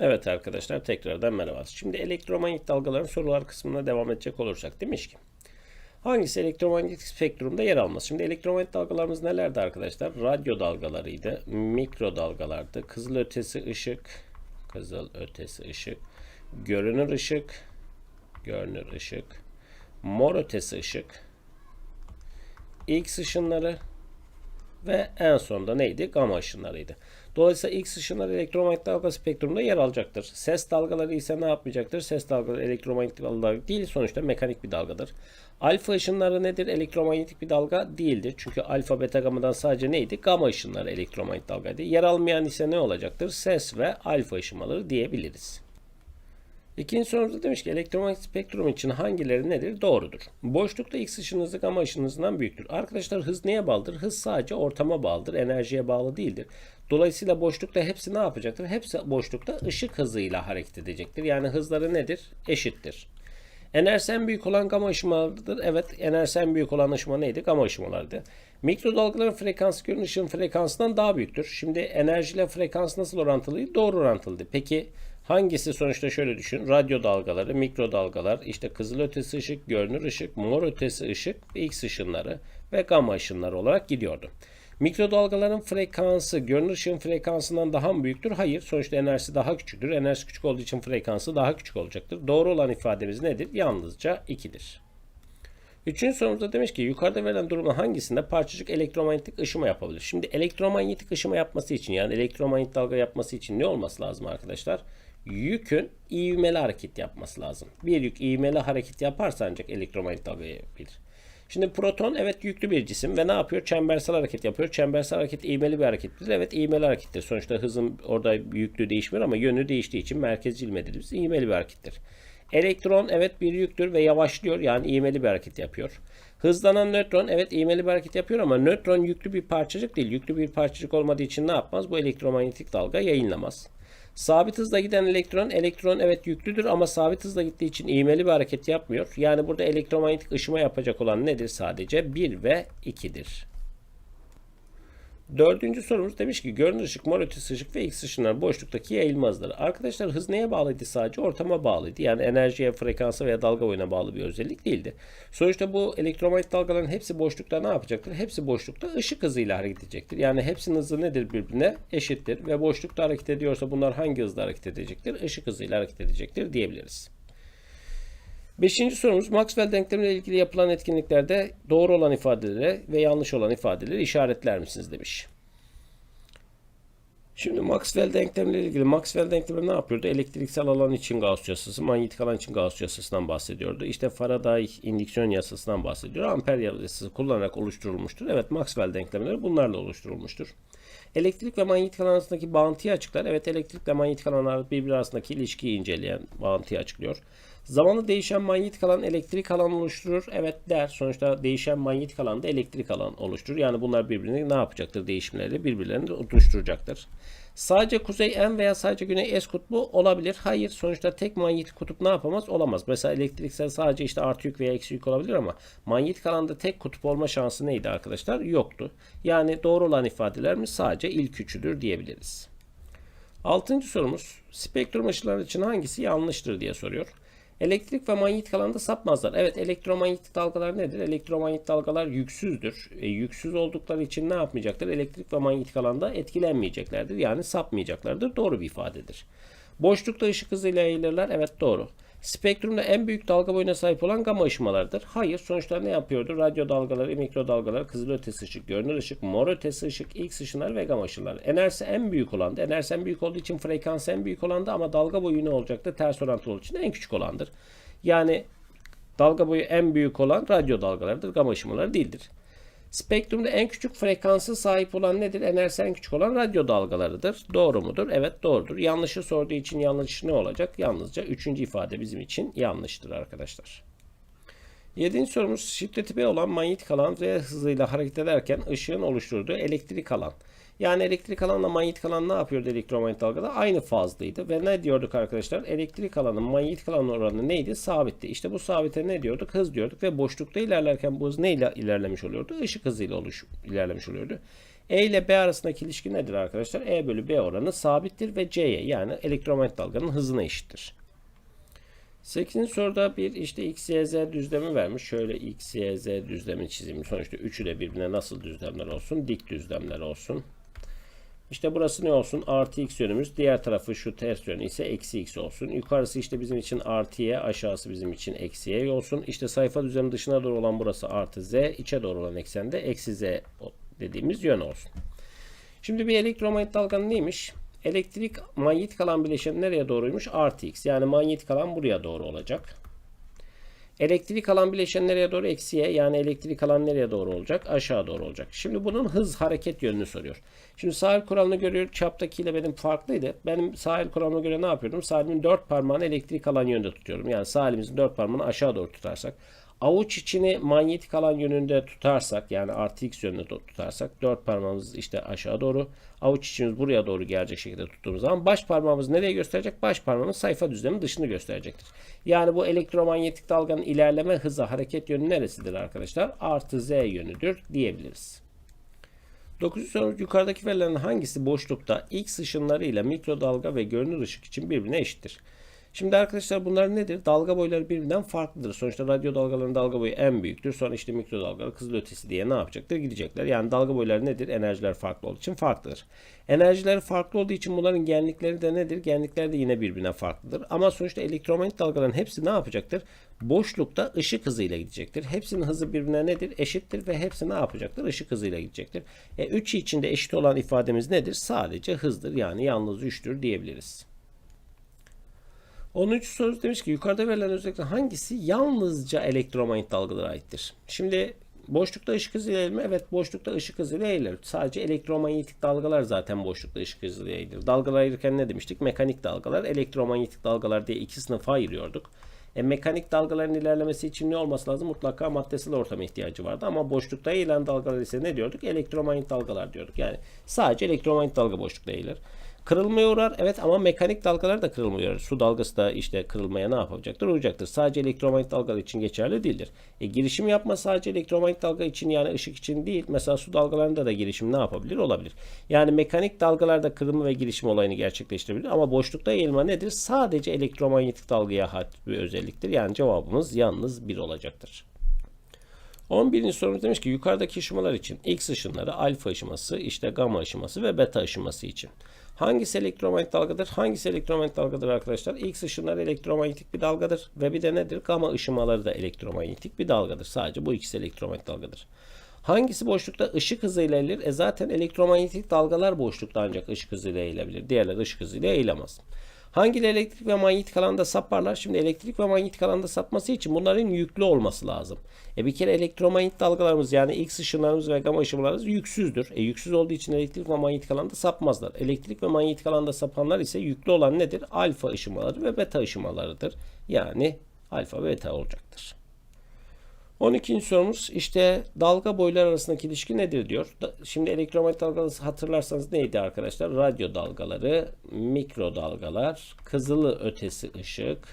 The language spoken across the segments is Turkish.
Evet arkadaşlar tekrardan merhaba. Şimdi elektromanyetik dalgaların sorular kısmına devam edecek olursak demiş ki hangisi elektromanyetik spektrumda yer almaz? Şimdi elektromanyetik dalgalarımız nelerdi arkadaşlar? Radyo dalgalarıydı, mikro dalgalardı, kızıl ötesi ışık, kızıl ötesi ışık, görünür ışık, görünür ışık, mor ötesi ışık, X ışınları ve en sonunda neydi? Gama ışınlarıydı. Dolayısıyla X ışınları elektromanyetik dalga spektrumunda yer alacaktır. Ses dalgaları ise ne yapmayacaktır? Ses dalgaları elektromanyetik dalgalar değil sonuçta mekanik bir dalgadır. Alfa ışınları nedir? Elektromanyetik bir dalga değildir. Çünkü alfa beta gamadan sadece neydi? Gama ışınları elektromanyetik dalgaydı. Yer almayan ise ne olacaktır? Ses ve alfa ışınmaları diyebiliriz. İkinci sorumuzda demiş ki elektromanyetik spektrum için hangileri nedir? Doğrudur. Boşlukta X ışın hızı gama ışın büyüktür. Arkadaşlar hız neye bağlıdır? Hız sadece ortama bağlıdır. Enerjiye bağlı değildir. Dolayısıyla boşlukta hepsi ne yapacaktır? Hepsi boşlukta ışık hızıyla hareket edecektir. Yani hızları nedir? Eşittir. Enerjisi en büyük olan gama ışımalarıdır. Evet enerjisi en büyük olan ışıma neydi? Gama ışımalarıydı. Mikrodalgaların frekansı ışığın frekansından daha büyüktür. Şimdi enerjiyle frekans nasıl orantılıydı? Doğru orantılıydı. Peki Hangisi sonuçta şöyle düşün. Radyo dalgaları, mikrodalgalar, işte kızıl ötesi ışık, görünür ışık, mor ötesi ışık, X ışınları ve gamma ışınları olarak gidiyordu. Mikrodalgaların frekansı görünür ışığın frekansından daha mı büyüktür? Hayır. Sonuçta enerjisi daha küçüktür. Enerjisi küçük olduğu için frekansı daha küçük olacaktır. Doğru olan ifademiz nedir? Yalnızca 2'dir. Üçüncü sorumuzda demiş ki yukarıda verilen durumun hangisinde parçacık elektromanyetik ışıma yapabilir? Şimdi elektromanyetik ışıma yapması için yani elektromanyetik dalga yapması için ne olması lazım arkadaşlar? Yükün ivmeli hareket yapması lazım. Bir yük ivmeli hareket yaparsa ancak elektromanyetik dalga yapabilir. Şimdi proton evet yüklü bir cisim ve ne yapıyor? Çembersel hareket yapıyor. Çembersel hareket ivmeli bir harekettir. Evet ivmeli harekettir. Sonuçta hızın orada yüklü değişmiyor ama yönü değiştiği için merkez ilme dediğimiz ivmeli bir harekettir. Elektron evet bir yüktür ve yavaşlıyor yani ivmeli bir hareket yapıyor. Hızlanan nötron evet ivmeli bir hareket yapıyor ama nötron yüklü bir parçacık değil. Yüklü bir parçacık olmadığı için ne yapmaz? Bu elektromanyetik dalga yayınlamaz. Sabit hızla giden elektron, elektron evet yüklüdür ama sabit hızla gittiği için ivmeli bir hareket yapmıyor. Yani burada elektromanyetik ışıma yapacak olan nedir sadece? 1 ve 2'dir. Dördüncü sorumuz demiş ki görünür ışık, mor ötesi ışık ve X ışınlar boşluktaki yayılma hızları. Arkadaşlar hız neye bağlıydı sadece? Ortama bağlıydı. Yani enerjiye, frekansa veya dalga boyuna bağlı bir özellik değildi. Sonuçta bu elektromanyetik dalgaların hepsi boşlukta ne yapacaktır? Hepsi boşlukta ışık hızıyla hareket edecektir. Yani hepsinin hızı nedir birbirine? Eşittir. Ve boşlukta hareket ediyorsa bunlar hangi hızla hareket edecektir? Işık hızıyla hareket edecektir diyebiliriz. Beşinci sorumuz Maxwell denklemiyle ilgili yapılan etkinliklerde doğru olan ifadeleri ve yanlış olan ifadeleri işaretler misiniz demiş. Şimdi Maxwell denklemiyle ilgili Maxwell denklemi ne yapıyordu? Elektriksel alan için Gauss yasası, manyetik alan için Gauss yasasından bahsediyordu. İşte Faraday indüksiyon yasasından bahsediyor. Amper yasası kullanarak oluşturulmuştur. Evet Maxwell denklemleri bunlarla oluşturulmuştur. Elektrik ve manyetik alan arasındaki bağıntıyı açıklar. Evet elektrik ve manyetik alanlar birbiri arasındaki ilişkiyi inceleyen bağıntıyı açıklıyor. Zamanla değişen manyetik alan elektrik alan oluşturur. Evet der. Sonuçta değişen manyetik alan da elektrik alan oluşturur. Yani bunlar birbirini ne yapacaktır? Değişimleri birbirlerini oluşturacaktır. Sadece kuzey en veya sadece güney S kutbu olabilir. Hayır. Sonuçta tek manyetik kutup ne yapamaz? Olamaz. Mesela elektriksel sadece işte artı yük veya eksi yük olabilir ama manyetik alanda tek kutup olma şansı neydi arkadaşlar? Yoktu. Yani doğru olan ifadelerimiz sadece ilk üçüdür diyebiliriz. Altıncı sorumuz spektrum ışınları için hangisi yanlıştır diye soruyor. Elektrik ve manyetik alanda sapmazlar. Evet elektromanyetik dalgalar nedir? Elektromanyetik dalgalar yüksüzdür. E, yüksüz oldukları için ne yapmayacaktır? Elektrik ve manyetik alanda etkilenmeyeceklerdir. Yani sapmayacaklardır. Doğru bir ifadedir. Boşlukta ışık hızıyla yayılırlar. Evet doğru. Spektrumda en büyük dalga boyuna sahip olan gama ışımalarıdır. Hayır sonuçta ne yapıyordu? Radyo dalgaları, mikro dalgalar, kızıl ötesi ışık, görünür ışık, mor ötesi ışık, X ışınlar ve gama ışınlar. Enerjisi en büyük olandı. Enerjisi en büyük olduğu için frekans en büyük olandı ama dalga boyu ne olacaktı? Ters orantılı olduğu için en küçük olandır. Yani dalga boyu en büyük olan radyo dalgalarıdır. Gama ışımaları değildir. Spektrumda en küçük frekansı sahip olan nedir? Enerjisi en küçük olan radyo dalgalarıdır. Doğru mudur? Evet doğrudur. Yanlışı sorduğu için yanlış ne olacak? Yalnızca üçüncü ifade bizim için yanlıştır arkadaşlar. Yedinci sorumuz şiddeti B olan manyetik alan ve hızıyla hareket ederken ışığın oluşturduğu elektrik alan. Yani elektrik alanla manyetik alan ne yapıyordu elektromanyetik dalgada? Aynı fazdaydı. Ve ne diyorduk arkadaşlar? Elektrik alanın manyetik alan oranı neydi? Sabitti. İşte bu sabite ne diyorduk? Hız diyorduk ve boşlukta ilerlerken bu hız neyle ilerlemiş oluyordu? Işık hızıyla oluş, ilerlemiş oluyordu. E ile B arasındaki ilişki nedir arkadaşlar? E bölü B oranı sabittir ve C'ye yani elektromanyetik dalganın hızına eşittir. 8. soruda bir işte x, y, z düzlemi vermiş. Şöyle x, y, z düzlemi çizeyim. Sonuçta üçü de birbirine nasıl düzlemler olsun? Dik düzlemler olsun. İşte burası ne olsun? Artı x yönümüz. Diğer tarafı şu ters yönü ise eksi x olsun. Yukarısı işte bizim için artı y. Aşağısı bizim için eksi y olsun. İşte sayfa düzleminin dışına doğru olan burası artı z. içe doğru olan eksende eksi z dediğimiz yön olsun. Şimdi bir elektromanyetik dalganın neymiş? Elektrik manyetik alan bileşeni nereye doğruymuş? Artı x. Yani manyetik alan buraya doğru olacak. Elektrik alan bileşen nereye doğru? Eksiye. Yani elektrik alan nereye doğru olacak? Aşağı doğru olacak. Şimdi bunun hız hareket yönünü soruyor. Şimdi sahil kuralını görüyor. Çaptakiyle benim farklıydı. Benim sahil kuralına göre ne yapıyordum? Sahilimin dört parmağını elektrik alan yönünde tutuyorum. Yani sahilimizin dört parmağını aşağı doğru tutarsak. Avuç içini manyetik alan yönünde tutarsak yani artı x yönünde tutarsak dört parmağımız işte aşağı doğru avuç içimiz buraya doğru gelecek şekilde tuttuğumuz zaman baş parmağımız nereye gösterecek? Baş parmağımız sayfa düzleminin dışını gösterecektir. Yani bu elektromanyetik dalganın ilerleme hızı hareket yönü neresidir arkadaşlar? Artı z yönüdür diyebiliriz. 9. sorumuz yukarıdaki verilerin hangisi boşlukta X ışınları ile mikrodalga ve görünür ışık için birbirine eşittir? Şimdi arkadaşlar bunlar nedir? Dalga boyları birbirinden farklıdır. Sonuçta radyo dalgalarının dalga boyu en büyüktür. Sonra işte mikrodalgalar kızılötesi diye ne yapacaktır? Gidecekler. Yani dalga boyları nedir? Enerjiler farklı olduğu için farklıdır. Enerjileri farklı olduğu için bunların genlikleri de nedir? Genlikleri de yine birbirine farklıdır. Ama sonuçta elektromanyetik dalgaların hepsi ne yapacaktır? Boşlukta ışık hızıyla gidecektir. Hepsinin hızı birbirine nedir? Eşittir ve hepsi ne yapacaktır? Işık hızıyla gidecektir. E, üçü içinde eşit olan ifademiz nedir? Sadece hızdır. Yani yalnız 3'tür diyebiliriz. 10. soru demiş ki yukarıda verilen özellikle hangisi yalnızca elektromanyetik dalgalara aittir? Şimdi boşlukta ışık hızıyla eğilme evet boşlukta ışık hızıyla eğilir. Sadece elektromanyetik dalgalar zaten boşlukta ışık hızıyla eğilir. Dalgalar ayırırken ne demiştik? Mekanik dalgalar, elektromanyetik dalgalar diye iki sınıfa ayırıyorduk. E, mekanik dalgaların ilerlemesi için ne olması lazım? Mutlaka maddesel ortama ihtiyacı vardı. Ama boşlukta eğilen dalgalar ise ne diyorduk? Elektromanyetik dalgalar diyorduk. Yani sadece elektromanyetik dalga boşlukta eğilir. Kırılmaya uğrar evet ama mekanik dalgalar da kırılmaya. Su dalgası da işte kırılmaya ne yapacaktır? Uğrayacaktır. Sadece elektromanyetik dalgalar için geçerli değildir. E, girişim yapma sadece elektromanyetik dalga için yani ışık için değil. Mesela su dalgalarında da girişim ne yapabilir? Olabilir. Yani mekanik dalgalarda kırılma ve girişim olayını gerçekleştirebilir. Ama boşlukta yayılma nedir? Sadece elektromanyetik dalgaya has bir özelliktir. Yani cevabımız yalnız bir olacaktır. 11. sorumuz demiş ki yukarıdaki ışımalar için X ışınları alfa ışıması, işte gamma ışıması ve beta ışıması için. Hangisi elektromanyetik dalgadır? Hangisi elektromanyetik dalgadır arkadaşlar? X ışınları elektromanyetik bir dalgadır. Ve bir de nedir? Gamma ışımaları da elektromanyetik bir dalgadır. Sadece bu ikisi elektromanyetik dalgadır. Hangisi boşlukta ışık hızıyla eğilir? E zaten elektromanyetik dalgalar boşlukta ancak ışık hızıyla eğilebilir. Diğerleri ışık hızıyla eğilemez. Hangileri elektrik ve manyetik alanda saparlar? Şimdi elektrik ve manyetik alanda sapması için bunların yüklü olması lazım. E bir kere elektromanyetik dalgalarımız yani X ışınlarımız ve gamma ışınlarımız yüksüzdür. E yüksüz olduğu için elektrik ve manyetik alanda sapmazlar. Elektrik ve manyetik alanda sapanlar ise yüklü olan nedir? Alfa ışımaları ve beta ışımalarıdır. Yani alfa ve beta olacaktır. 12. sorumuz işte dalga boyları arasındaki ilişki nedir diyor. Şimdi elektromanyetik dalgaları hatırlarsanız neydi arkadaşlar? Radyo dalgaları, mikro dalgalar, kızılı ötesi ışık,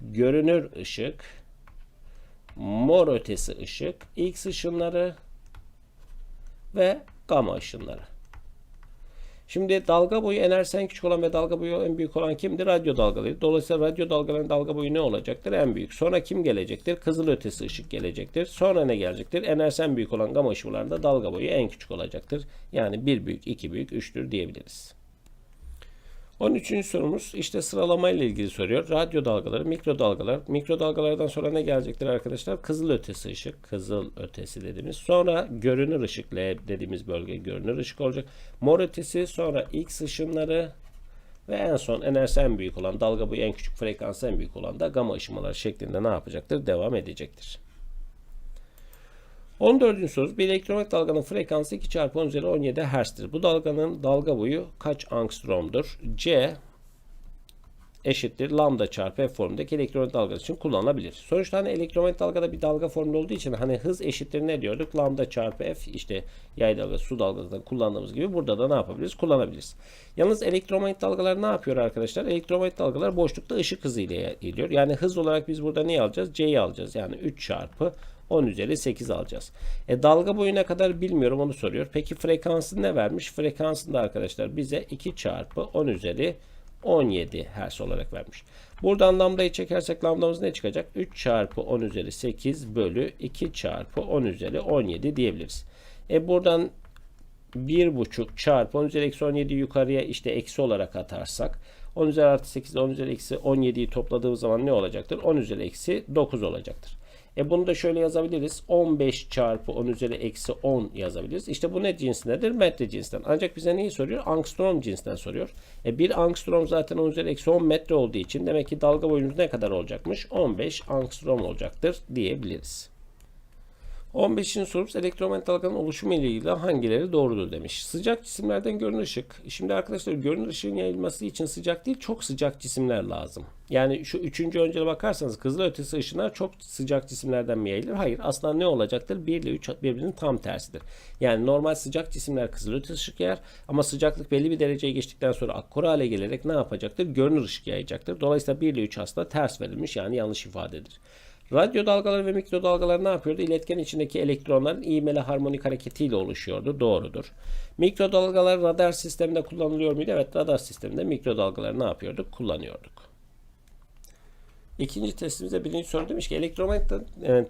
görünür ışık, mor ötesi ışık, X ışınları ve gamma ışınları. Şimdi dalga boyu enerjisi en küçük olan ve dalga boyu en büyük olan kimdir? Radyo dalgaları. Dolayısıyla radyo dalgalarının dalga boyu ne olacaktır? En büyük. Sonra kim gelecektir? Kızıl ötesi ışık gelecektir. Sonra ne gelecektir? Enerjisi en büyük olan gama ışınlarında dalga boyu en küçük olacaktır. Yani 1 büyük, 2 büyük, 3'tür diyebiliriz. 13. sorumuz işte sıralama ile ilgili soruyor. Radyo dalgaları, mikro dalgalar. Mikro dalgalardan sonra ne gelecektir arkadaşlar? Kızıl ötesi ışık, kızıl ötesi dediğimiz. Sonra görünür ışık L dediğimiz bölge görünür ışık olacak. Mor ötesi, sonra X ışınları ve en son enerjisi en büyük olan, dalga boyu en küçük, frekansı en büyük olan da gamma ışımaları şeklinde ne yapacaktır? Devam edecektir. 14. soru bir elektromanyetik dalganın frekansı 2 çarpı 10 üzeri 17 Hz'tir. Bu dalganın dalga boyu kaç angstromdur? C eşittir lambda çarpı f formundaki elektromanyetik dalga için kullanılabilir. Sonuçta hani elektromanyetik dalgada bir dalga formunda olduğu için hani hız eşittir ne diyorduk? Lambda çarpı f işte yay dalgası, su dalgasında kullandığımız gibi burada da ne yapabiliriz? Kullanabiliriz. Yalnız elektromanyetik dalgalar ne yapıyor arkadaşlar? Elektromanyetik dalgalar boşlukta ışık hızıyla geliyor. Yani hız olarak biz burada neyi alacağız? C'yi alacağız. Yani 3 çarpı 10 üzeri 8 alacağız. E dalga boyu ne kadar bilmiyorum onu soruyor. Peki frekansı ne vermiş? Frekansını da arkadaşlar bize 2 çarpı 10 üzeri 17 Hz olarak vermiş. Buradan lambdayı çekersek lambdamız ne çıkacak? 3 çarpı 10 üzeri 8 bölü 2 çarpı 10 üzeri 17 diyebiliriz. E buradan 1,5 çarpı 10 üzeri eksi 17 yukarıya işte eksi olarak atarsak 10 üzeri artı 8 10 üzeri eksi 17'yi topladığımız zaman ne olacaktır? 10 üzeri eksi 9 olacaktır. E bunu da şöyle yazabiliriz. 15 çarpı 10 üzeri eksi 10 yazabiliriz. İşte bu ne cinsindedir? Metre cinsinden. Ancak bize neyi soruyor? Angstrom cinsinden soruyor. E bir angstrom zaten 10 üzeri eksi 10 metre olduğu için demek ki dalga boyumuz ne kadar olacakmış? 15 angstrom olacaktır diyebiliriz. 15. sorumuz elektromanyetik dalganın oluşumu ile ilgili hangileri doğrudur demiş. Sıcak cisimlerden görünür ışık. Şimdi arkadaşlar görünür ışığın yayılması için sıcak değil çok sıcak cisimler lazım. Yani şu üçüncü öncele bakarsanız kızıl ötesi ışınlar çok sıcak cisimlerden mi yayılır? Hayır. Aslında ne olacaktır? 1 ile 3 birbirinin tam tersidir. Yani normal sıcak cisimler kızıl ötesi ışık yayar ama sıcaklık belli bir dereceye geçtikten sonra akkor hale gelerek ne yapacaktır? Görünür ışık yayacaktır. Dolayısıyla 1 ile 3 aslında ters verilmiş yani yanlış ifadedir. Radyo dalgaları ve mikrodalgalar ne yapıyordu? İletken içindeki elektronların ivmeli harmonik hareketiyle oluşuyordu. Doğrudur. Mikrodalgalar radar sisteminde kullanılıyor muydu? Evet radar sisteminde mikrodalgaları ne yapıyorduk? Kullanıyorduk. İkinci testimizde birinci soru demiş ki elektromanyetik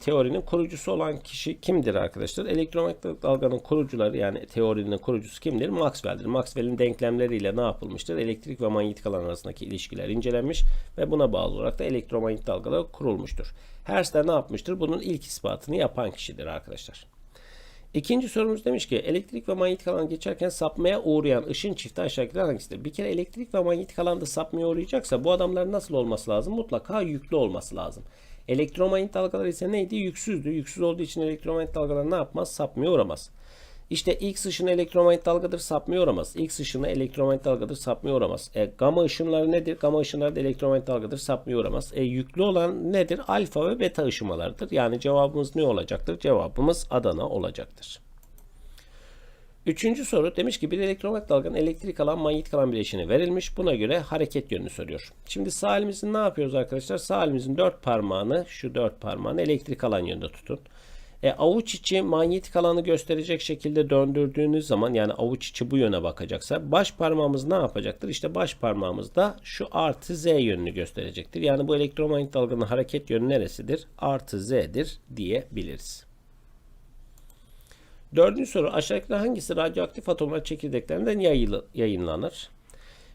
teorinin kurucusu olan kişi kimdir arkadaşlar? Elektromanyetik dalganın kurucuları yani teorinin kurucusu kimdir? Maxwell'dir. Maxwell'in denklemleriyle ne yapılmıştır? Elektrik ve manyetik alan arasındaki ilişkiler incelenmiş ve buna bağlı olarak da elektromanyetik dalgalar kurulmuştur. Hertz de ne yapmıştır? Bunun ilk ispatını yapan kişidir arkadaşlar. İkinci sorumuz demiş ki elektrik ve manyetik alan geçerken sapmaya uğrayan ışın çifti aşağıdakiler hangisidir? Bir kere elektrik ve manyetik alanda sapmaya uğrayacaksa bu adamların nasıl olması lazım? Mutlaka yüklü olması lazım. Elektromanyetik dalgalar ise neydi? Yüksüzdü. Yüksüz olduğu için elektromanyetik dalgalar ne yapmaz? Sapmaya uğramaz. İşte X ışını elektromanyetik dalgadır sapmaya uğramaz. X ışını elektromanyetik dalgadır sapmaya uğramaz. E, gamma ışınları nedir? Gamma ışınları da elektromanyetik dalgadır sapmaya uğramaz. E, yüklü olan nedir? Alfa ve beta ışımalardır. Yani cevabımız ne olacaktır? Cevabımız Adana olacaktır. Üçüncü soru demiş ki bir elektromanyetik dalganın elektrik alan manyetik alan bileşini verilmiş. Buna göre hareket yönünü soruyor. Şimdi sağ elimizin ne yapıyoruz arkadaşlar? Sağ elimizin dört parmağını şu dört parmağını elektrik alan yönünde tutun. E, avuç içi manyetik alanı gösterecek şekilde döndürdüğünüz zaman yani avuç içi bu yöne bakacaksa baş parmağımız ne yapacaktır? İşte baş parmağımız da şu artı z yönünü gösterecektir. Yani bu elektromanyetik dalganın hareket yönü neresidir? Artı z'dir diyebiliriz. Dördüncü soru aşağıdaki hangisi radyoaktif atomlar çekirdeklerinden yayınlanır?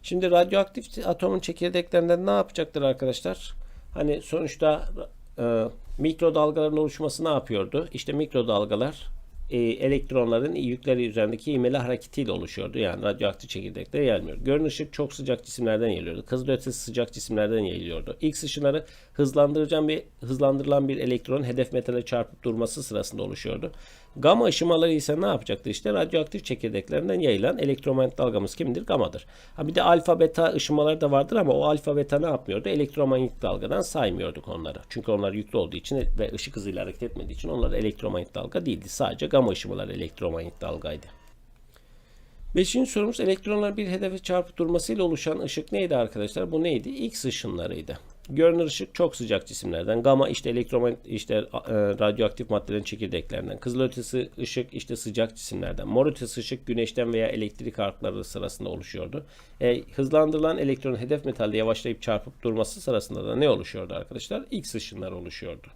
Şimdi radyoaktif atomun çekirdeklerinden ne yapacaktır arkadaşlar? Hani sonuçta e, mikrodalgaların oluşması ne yapıyordu? İşte mikrodalgalar e, elektronların yükleri üzerindeki ivmeli hareketiyle oluşuyordu. Yani radyoaktif çekirdekler gelmiyor. Görünür ışık çok sıcak cisimlerden yayılıyordu. Kızılötesi sıcak cisimlerden yayılıyordu. X ışınları hızlandırılan bir hızlandırılan bir elektronun hedef metale çarpıp durması sırasında oluşuyordu. Gama ışımaları ise ne yapacaktı? İşte radyoaktif çekirdeklerinden yayılan elektromanyetik dalgamız kimdir? Gamadır. Ha bir de alfa beta ışımaları da vardır ama o alfa beta ne yapmıyordu? Elektromanyetik dalgadan saymıyorduk onları. Çünkü onlar yüklü olduğu için ve ışık hızıyla hareket etmediği için onlar elektromanyetik dalga değildi. Sadece gama ışımaları elektromanyetik dalgaydı. Beşinci sorumuz elektronlar bir hedefe çarpıp durmasıyla oluşan ışık neydi arkadaşlar? Bu neydi? X ışınlarıydı. Görünür ışık çok sıcak cisimlerden. Gama işte elektromanyetik işte e, radyoaktif maddelerin çekirdeklerinden. Kızılötesi ışık işte sıcak cisimlerden. Mor ötesi ışık güneşten veya elektrik artları sırasında oluşuyordu. E, hızlandırılan elektronun hedef metalde yavaşlayıp çarpıp durması sırasında da ne oluşuyordu arkadaşlar? X ışınları oluşuyordu.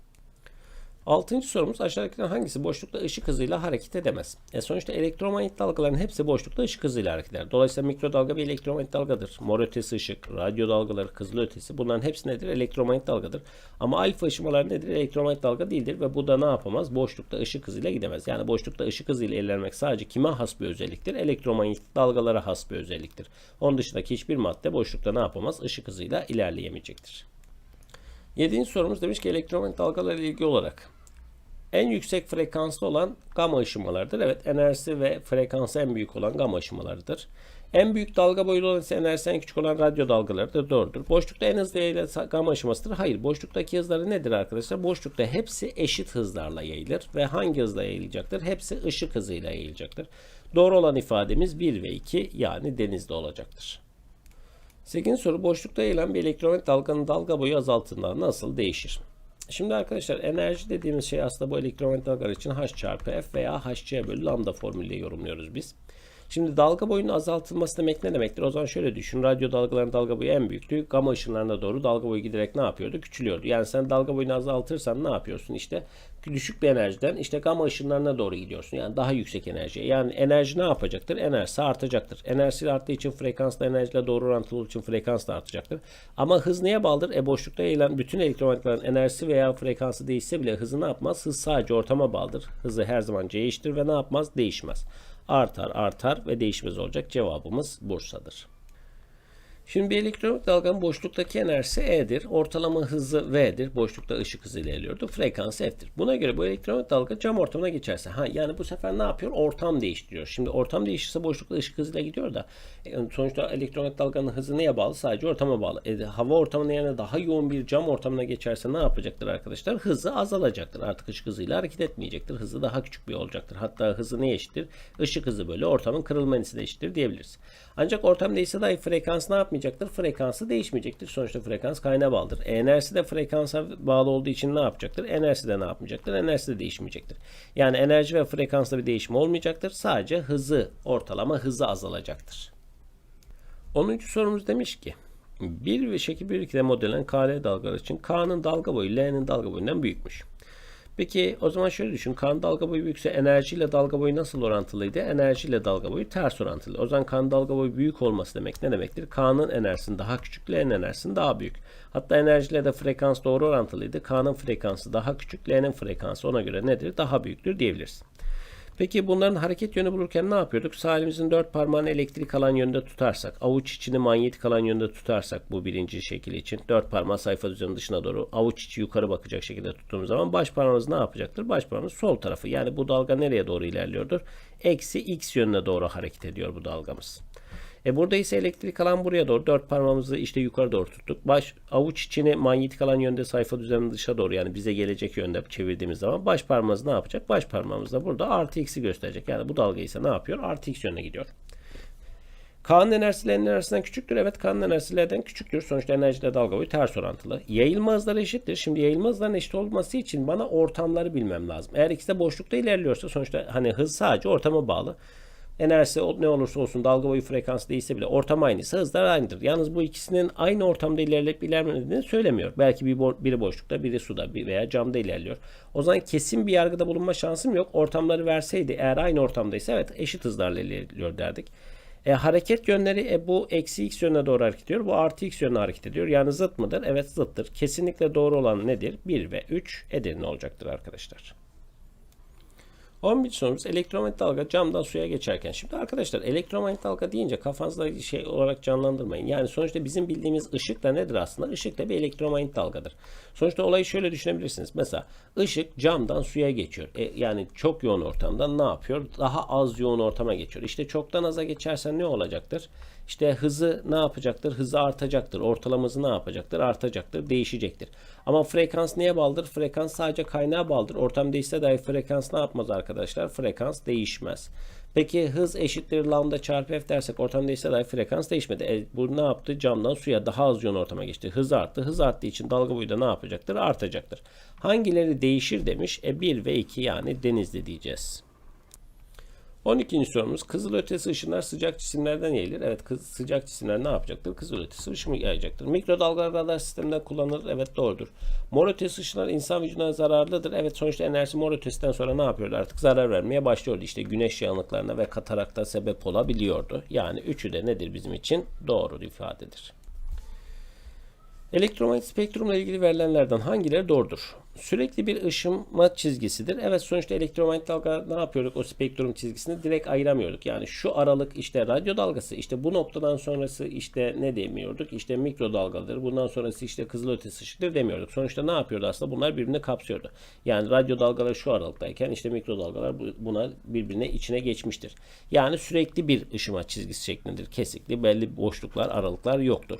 Altıncı sorumuz aşağıdakilerden hangisi boşlukta ışık hızıyla hareket edemez? E sonuçta elektromanyetik dalgaların hepsi boşlukta ışık hızıyla hareket eder. Dolayısıyla mikrodalga bir elektromanyetik dalgadır. Mor ötesi ışık, radyo dalgaları, kızıl ötesi bunların hepsi nedir? Elektromanyetik dalgadır. Ama alfa ışımalar nedir? Elektromanyetik dalga değildir ve bu da ne yapamaz? Boşlukta ışık hızıyla gidemez. Yani boşlukta ışık hızıyla ilerlemek sadece kime has bir özelliktir? Elektromanyetik dalgalara has bir özelliktir. Onun dışındaki hiçbir madde boşlukta ne yapamaz? Işık hızıyla ilerleyemeyecektir. Yedinci sorumuz demiş ki elektromanyetik dalgalarla ilgili olarak en yüksek frekanslı olan gama ışımalarıdır. Evet enerjisi ve frekansı en büyük olan gama ışımalarıdır. En büyük dalga boyu olan ise enerjisi en küçük olan radyo dalgalarıdır. Doğrudur. Boşlukta en hızlı yayılan gama ışımasıdır. Hayır. Boşluktaki hızları nedir arkadaşlar? Boşlukta hepsi eşit hızlarla yayılır. Ve hangi hızla yayılacaktır? Hepsi ışık hızıyla yayılacaktır. Doğru olan ifademiz 1 ve 2 yani denizde olacaktır. 8. soru boşlukta yayılan bir elektromanyetik dalganın dalga boyu azaltımları nasıl değişir? Şimdi arkadaşlar enerji dediğimiz şey aslında bu elektromanyetik için H çarpı F veya HC bölü lambda formülüyle yorumluyoruz biz. Şimdi dalga boyunun azaltılması demek ne demektir? O zaman şöyle düşün. Radyo dalgaların dalga boyu en büyüktü. Gama ışınlarına doğru dalga boyu giderek ne yapıyordu? Küçülüyordu. Yani sen dalga boyunu azaltırsan ne yapıyorsun? İşte düşük bir enerjiden işte gama ışınlarına doğru gidiyorsun. Yani daha yüksek enerji. Yani enerji ne yapacaktır? Enerjisi artacaktır. Enerjisi arttığı için frekansla enerjiyle doğru orantılı olduğu için frekans da artacaktır. Ama hız neye bağlıdır? E boşlukta yayılan bütün elektromanyetiklerin enerjisi veya frekansı değişse bile hızı ne yapmaz? Hız sadece ortama bağlıdır. Hızı her zaman c eşittir ve ne yapmaz? Değişmez artar artar ve değişmez olacak. Cevabımız Bursa'dır. Şimdi bir elektronik dalganın boşluktaki enerjisi E'dir. Ortalama hızı V'dir. Boşlukta ışık hızıyla ilerliyordu. Frekansı F'tir. Buna göre bu elektronik dalga cam ortamına geçerse ha yani bu sefer ne yapıyor? Ortam değiştiriyor. Şimdi ortam değişirse boşlukta ışık hızıyla gidiyor da yani sonuçta elektronik dalganın hızı neye bağlı? Sadece ortama bağlı. E, hava ortamına yerine daha yoğun bir cam ortamına geçerse ne yapacaktır arkadaşlar? Hızı azalacaktır. Artık ışık hızıyla hareket etmeyecektir. Hızı daha küçük bir olacaktır. Hatta hızı ne eşittir? Işık hızı böyle ortamın kırılma eşittir diyebiliriz. Ancak ortam değişse dahi frekans ne yapmayacaktır? Frekansı değişmeyecektir. Sonuçta frekans kaynağa bağlıdır. Enerjisi de frekansa bağlı olduğu için ne yapacaktır? Enerjisi de ne yapmayacaktır? Enerjisi de değişmeyecektir. Yani enerji ve frekansta bir değişim olmayacaktır. Sadece hızı, ortalama hızı azalacaktır. 10. sorumuz demiş ki 1 ve şekil 1 2'de modelen KL dalgaları için K'nın dalga boyu L'nin dalga boyundan büyükmüş. Peki o zaman şöyle düşün. Kan dalga boyu büyükse enerjiyle dalga boyu nasıl orantılıydı? Enerjiyle dalga boyu ters orantılı. O zaman kan dalga boyu büyük olması demek ne demektir? K'nın enerjisinin daha küçük, L'nin enerjisinin daha büyük. Hatta enerjiyle de frekans doğru orantılıydı. K'nın frekansı daha küçük, L'nin frekansı ona göre nedir? Daha büyüktür diyebiliriz. Peki bunların hareket yönü bulurken ne yapıyorduk? Sağ elimizin dört parmağını elektrik alan yönde tutarsak, avuç içini manyetik alan yönde tutarsak bu birinci şekil için dört parmağı sayfa düzeninin dışına doğru avuç içi yukarı bakacak şekilde tuttuğumuz zaman baş parmağımız ne yapacaktır? Baş parmağımız sol tarafı. Yani bu dalga nereye doğru ilerliyordur? Eksi x yönüne doğru hareket ediyor bu dalgamız. E burada ise elektrik alan buraya doğru. Dört parmağımızı işte yukarı doğru tuttuk. Baş avuç içini manyetik alan yönde sayfa düzeninin dışa doğru yani bize gelecek yönde çevirdiğimiz zaman baş parmağımız ne yapacak? Baş parmağımız da burada artı x'i gösterecek. Yani bu dalga ise ne yapıyor? Artı x yönüne gidiyor. K'nın enerjisi L'nin enerjisinden küçüktür. Evet K'nın enerjisi L'den küçüktür. Sonuçta enerjiyle dalga boyu ters orantılı. Yayılma hızları eşittir. Şimdi yayılma hızlarının eşit olması için bana ortamları bilmem lazım. Eğer ikisi de boşlukta ilerliyorsa sonuçta hani hız sadece ortama bağlı. Enerjisi ne olursa olsun dalga boyu frekansı değilse bile ortam aynıysa hızlar aynıdır. Yalnız bu ikisinin aynı ortamda ilerleyip ilerlemediğini söylemiyor. Belki bir bo biri boşlukta biri suda veya camda ilerliyor. O zaman kesin bir yargıda bulunma şansım yok. Ortamları verseydi eğer aynı ortamdaysa evet eşit hızlarla ilerliyor derdik. E, hareket yönleri e, bu eksi x yönüne doğru hareket ediyor. Bu artı x yönüne hareket ediyor. Yani zıt mıdır? Evet zıttır. Kesinlikle doğru olan nedir? 1 ve 3 Edirne olacaktır arkadaşlar. 11. sorumuz elektromanyetik dalga camdan suya geçerken. Şimdi arkadaşlar elektromanyetik dalga deyince kafanızda şey olarak canlandırmayın. Yani sonuçta bizim bildiğimiz ışık da nedir aslında? Işık da bir elektromanyetik dalgadır. Sonuçta olayı şöyle düşünebilirsiniz. Mesela ışık camdan suya geçiyor. E, yani çok yoğun ortamdan ne yapıyor? Daha az yoğun ortama geçiyor. İşte çoktan aza geçersen ne olacaktır? İşte hızı ne yapacaktır? Hızı artacaktır. Ortalaması ne yapacaktır? Artacaktır. Değişecektir. Ama frekans neye bağlıdır? Frekans sadece kaynağa bağlıdır. Ortam değişse dahi frekans ne yapmaz arkadaşlar? Frekans değişmez. Peki hız eşittir lambda çarpı f dersek ortam değişse dahi frekans değişmedi. E, bu ne yaptı? Camdan suya daha az yoğun ortama geçti. Hız arttı. Hız arttığı için dalga boyu da ne yapacaktır? Artacaktır. Hangileri değişir demiş. E 1 ve 2 yani denizli diyeceğiz. 12. sorumuz kızıl ötesi ışınlar sıcak cisimlerden yayılır. Evet kız, sıcak cisimler ne yapacaktır? Kızıl ötesi ışın yayacaktır. Mikrodalga radar sisteminden kullanılır. Evet doğrudur. Mor ötesi ışınlar insan vücuduna zararlıdır. Evet sonuçta enerji mor ötesinden sonra ne yapıyordu? Artık zarar vermeye başlıyordu. İşte güneş yanıklarına ve katarakta sebep olabiliyordu. Yani üçü de nedir bizim için? Doğru ifadedir. Elektromanyetik spektrumla ilgili verilenlerden hangileri doğrudur? Sürekli bir ışınma çizgisidir. Evet sonuçta elektromanyetik dalga ne yapıyorduk o spektrum çizgisini direkt ayıramıyorduk. Yani şu aralık işte radyo dalgası işte bu noktadan sonrası işte ne demiyorduk? İşte mikrodalgadır. Bundan sonrası işte kızılötesi ışıktır demiyorduk. Sonuçta ne yapıyordu aslında? Bunlar birbirini kapsıyordu. Yani radyo dalgaları şu aralıktayken işte mikrodalgalar buna birbirine içine geçmiştir. Yani sürekli bir ışıma çizgisi şeklindedir. Kesikli belli boşluklar aralıklar yoktur.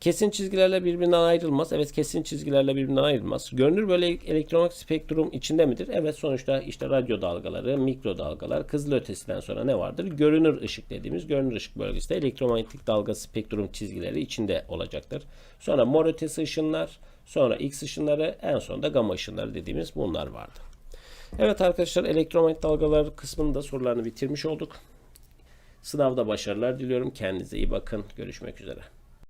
Kesin çizgilerle birbirinden ayrılmaz. Evet kesin çizgilerle birbirinden ayrılmaz. Görünür böyle elektromagnetik spektrum içinde midir? Evet sonuçta işte radyo dalgaları, mikro dalgalar, kızılötesiden sonra ne vardır? Görünür ışık dediğimiz görünür ışık bölgesinde elektromanyetik dalga spektrum çizgileri içinde olacaktır. Sonra mor ötesi ışınlar, sonra X ışınları, en sonunda gamma ışınları dediğimiz bunlar vardı. Evet arkadaşlar elektromanyetik dalgalar kısmında sorularını bitirmiş olduk. Sınavda başarılar diliyorum. Kendinize iyi bakın. Görüşmek üzere.